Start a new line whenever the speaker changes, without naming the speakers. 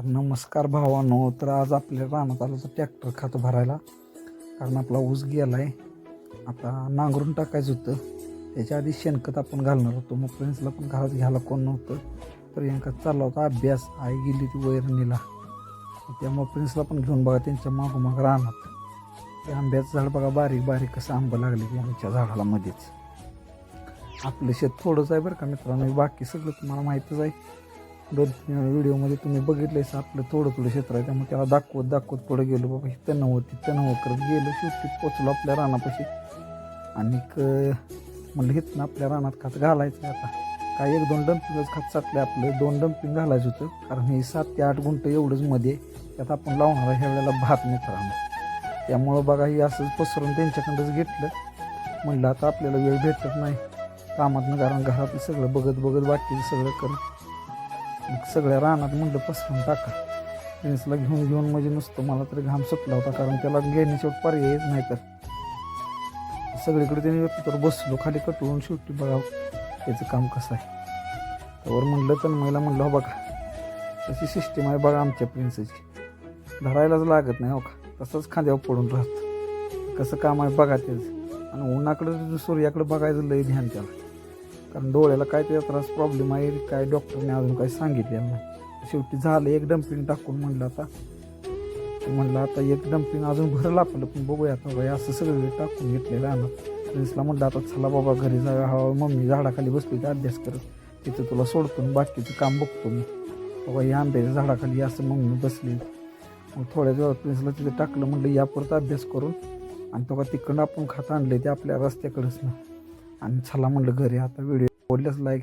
तर नमस्कार भावानो तर आज आपल्या रानात आलं तर ट्रॅक्टर खात भरायला. कारण आपला ऊस गेला आहे आता नांगरून टाकायचं होतं. त्याच्या आधी शेणखत आपण घालणार होतो. मग फ्रेंड्सला पण घरात घ्यायला कोण नव्हतं. प्रियंका चालला होता अभ्यास. आई गेली ती वैरणीला. त्यामुळे प्रिन्सला पण घेऊन बघा त्यांच्या मागोमाग रानात. ते आंब्याचं झाड बघा बारीक बारीक कसं आंबं लागले की आमच्या झाडाला मध्येच. आपलं शेत थोडंच आहे बरं का मित्रांनो. बाकी सगळं तुम्हाला माहीतच आहे. दोन व्हिडिओमध्ये तुम्ही बघितलंयस आपलं थोडं थोडं क्षेत्र आहे त्यामुळे त्याला दाखवत दाखवत पुढे गेलो बाबा ही तणाव तिथं नव्हतं करत गेलो. शेवटी पोचलो आपल्या रानापाशी. आणि म्हणलं इथनं आपल्या रानात खात घालायचं आता. काय एक दोन डम्पिंगच खात चाटले आपलं. दोन डम्पिंग घालायचं होतं कारण हे सात ते आठ गुंठ एवढंच मध्ये त्यात आपण लावणार ह्या वेळेला भात मित्रांनो. त्यामुळं बघा हे असंच पसरून त्यांच्याकडंच घेतलं. म्हणलं आता आपल्याला वेळ भेटत नाही. कामातनं कारण घरातलं सगळं बघत बघत बाकीचं सगळं करत मग सगळ्या रानात म्हणलं पसरून टाका. प्रिन्सला घेऊन घेऊन म्हणजे नुसतं मला तरी घाम सुटला होता कारण त्याला घेण्याच्या पर्यायच नाही तर. सगळीकडे त्याने तर बसलो खाली कटवून शेवटी बघा त्याचं काम कसं आहे. त्यावर म्हणलं तर महिला म्हणलं हो बघा तशी सिस्टीम आहे बघा आमच्या प्रिन्सची धरायलाच लागत नाही हो का? तसंच खांद्यावर पडून राहतं. कसं काम आहे बघा त्याचं. आणि उन्हाकडं सूर्याकडे बघायचं लय ध्यान त्याला. कारण डोळ्याला काय त्याचा त्रास प्रॉब्लेम आहे काय डॉक्टरने अजून काही सांगितलेलं नाही. शेवटी झालं एक डम्पिंग टाकून म्हणलं आता. म्हणलं आता एक डम्पिंग अजून भरलं आपलं पण बघूया आता बाई असं सगळं टाकून घेतलेलं आहे ना. प्रिन्सला म्हटलं आता चला बाबा घरी जाऊया. हवा मम्मी झाडाखाली बसली तर अभ्यास करत. तिथं तुला सोडतो बाकीचं काम बघतो मी. बाबा या आंब्याच्या झाडाखाली असं मम्मी बसली. मग थोड्या वेळात प्रिन्सला तिथं टाकलं म्हटलं या परत अभ्यास करून. आणि तो का तिकडं आपण खात आणले ते आपल्या रस्त्याकडंच ना. आणि चला म्हणलं घरी आता व्हिडिओ आवडल्यास लाईक